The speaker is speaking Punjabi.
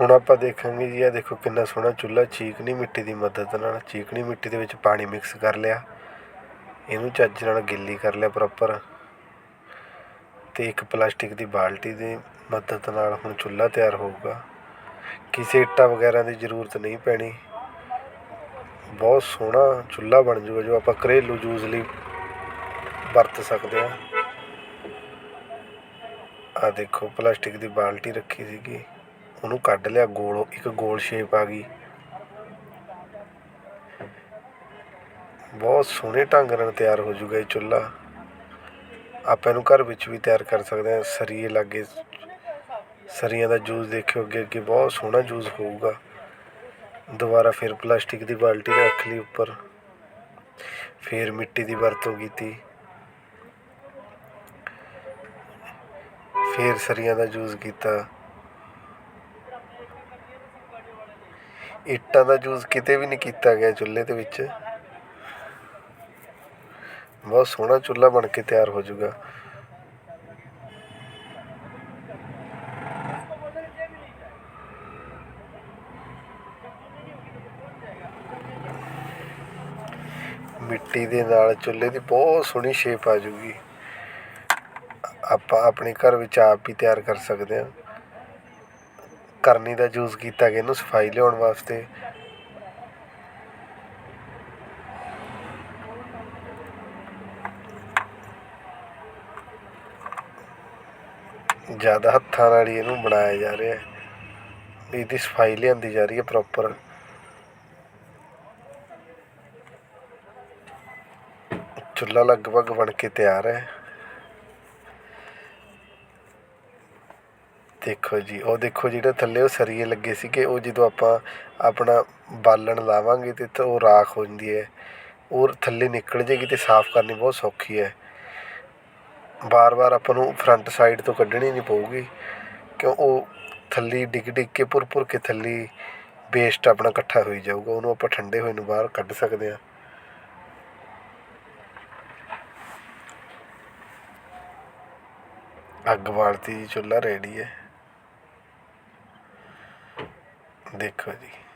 ਹੁਣ ਆਪਾਂ ਦੇਖਾਂਗੇ ਜੀ, ਇਹ ਦੇਖੋ ਕਿੰਨਾ ਸੋਹਣਾ ਚੁੱਲ੍ਹਾ ਚੀਕਣੀ ਮਿੱਟੀ ਦੀ ਮਦਦ ਨਾਲ ਚੀਕਣੀ ਮਿੱਟੀ ਦੇ ਵਿੱਚ ਪਾਣੀ ਮਿਕਸ ਕਰ ਲਿਆ। ਇਹਨੂੰ ਚੱਜ ਨਾਲ ਗਿੱਲੀ ਕਰ ਲਿਆ ਪ੍ਰੋਪਰ ਤੇ ਇੱਕ ਪਲਾਸਟਿਕ ਦੀ ਬਾਲਟੀ ਦੀ ਮਦਦ ਨਾਲ ਹੁਣ ਚੁੱਲ੍ਹਾ ਤਿਆਰ ਹੋਊਗਾ। ਕਿਸੇ ਇੱਟਾਂ ਵਗੈਰਾ ਦੀ ਜ਼ਰੂਰਤ ਨਹੀਂ ਪੈਣੀ। ਬਹੁਤ ਸੋਹਣਾ ਚੁੱਲ੍ਹਾ ਬਣ ਜੂਗਾ ਜੋ ਆਪਾਂ ਘਰੇਲੂ ਯੂਜ਼ ਲਈ ਵਰਤ ਸਕਦੇ ਹਾਂ। ਆ ਦੇਖੋ, ਪਲਾਸਟਿਕ ਦੀ ਬਾਲਟੀ ਰੱਖੀ ਸੀਗੀ। ਉਹਨੂੰ ਕੱਢ ਲਿਆ ਗੋਲ, ਇੱਕ ਗੋਲ ਸ਼ੇਪ ਆ ਗਈ। ਬਹੁਤ ਸੋਹਣੇ ਢੰਗ ਨਾਲ ਤਿਆਰ ਹੋ ਜੂਗਾ ਇਹ ਚੁੱਲ੍ਹਾ। ਆਪਾਂ ਇਹਨੂੰ ਘਰ ਵਿੱਚ ਵੀ ਤਿਆਰ ਕਰ ਸਕਦੇ ਹਾਂ, ਸਰੀਏ ਲਾਗੇ, ਸਰੀਆਂ ਦਾ ਜੂਸ ਦੇਖਿਓ ਅੱਗੇ ਅੱਗੇ ਬਹੁਤ ਸੋਹਣਾ ਜੂਸ ਹੋਊਗਾ। ਦੁਬਾਰਾ ਫਿਰ ਪਲਾਸਟਿਕ ਦੀ ਬਾਲਟੀ ਰੱਖ ਲਈ ਉੱਪਰ। ਫਿਰ ਮਿੱਟੀ ਦੀ ਵਰਤੋਂ ਕੀਤੀ। ਫਿਰ ਸਰੀਆਂ ਦਾ ਜੂਸ ਕੀਤਾ। ਇੱਟਾਂ ਦਾ ਯੂਜ ਕਿਤੇ ਵੀ ਨਹੀਂ ਕੀਤਾ ਗਿਆ ਚੁੱਲ੍ਹੇ ਦੇ ਵਿੱਚ। ਬਹੁਤ ਸੋਹਣਾ ਚੁੱਲ੍ਹਾ ਬਣ ਕੇ ਤਿਆਰ ਹੋ ਜਾਊਗਾ। ਮਿੱਟੀ ਦੇ ਨਾਲ ਚੁੱਲ੍ਹੇ ਦੀ ਬਹੁਤ ਸੋਹਣੀ ਸ਼ੇਪ ਆ ਜੂਗੀ ਆਪਾਂ ਆਪਣੇ ਘਰ ਵਿੱਚ ਆਪ ਹੀ ਤਿਆਰ ਕਰ ਸਕਦੇ ਹਾਂ। ਕਰਨੀ ਦਾ ਯੂਜ਼ ਕੀਤਾ ਗਿਆ ਇਹਨੂੰ ਸਫ਼ਾਈ ਲਿਆਉਣ ਵਾਸਤੇ। ਜ਼ਿਆਦਾ ਹੱਥਾਂ ਨਾਲ ਹੀ ਇਹਨੂੰ ਬਣਾਇਆ ਜਾ ਰਿਹਾ ਹੈ। ਵੀ ਇਹਦੀ ਸਫ਼ਾਈ ਲਿਆਂਦੀ ਜਾ ਰਹੀ ਹੈ ਪ੍ਰੋਪਰ ਚੁੱਲ੍ਹਾ ਲਗਭਗ ਬਣ ਕੇ ਤਿਆਰ ਹੈ। ਦੇਖੋ ਜੀ, ਉਹ ਦੇਖੋ ਜਿਹੜੇ ਥੱਲੇ ਉਹ ਸਰੀਏ ਲੱਗੇ ਸੀਗੇ, ਉਹ ਜਦੋਂ ਆਪਾਂ ਆਪਣਾ ਬਾਲਣ ਲਾਵਾਂਗੇ ਤੇ ਤਾਂ ਉਹ ਰਾਖ ਹੋ ਜਾਂਦੀ ਹੈ। ਉਹ ਥੱਲੇ ਨਿਕਲ ਜੇਗੀ ਅਤੇ ਸਾਫ਼ ਕਰਨੀ ਬਹੁਤ ਸੌਖੀ ਹੈ। ਵਾਰ ਵਾਰ ਆਪਾਂ ਨੂੰ ਫਰੰਟ ਸਾਈਡ ਤੋਂ ਕੱਢਣੀ ਨਹੀਂ ਪਊਗੀ, ਕਿਉਂ ਉਹ ਥੱਲੀ ਡਿੱਗ ਡਿੱਗ ਕੇ ਭੁਰ ਭੁਰ ਕੇ ਥੱਲੀ ਵੇਸਟ ਆਪਣਾ ਇਕੱਠਾ ਹੋਈ ਜਾਊਗਾ, ਉਹਨੂੰ ਆਪਾਂ ਠੰਡੇ ਹੋਏ ਨੂੰ ਬਾਹਰ ਕੱਢ ਸਕਦੇ ਹਾਂ। ਅੱਗ ਬਾਲਤੀ ਜੀ, ਚੁੱਲ੍ਹਾ ਰੈਡੀ ਹੈ। ਦੇਖੋ ਜੀ।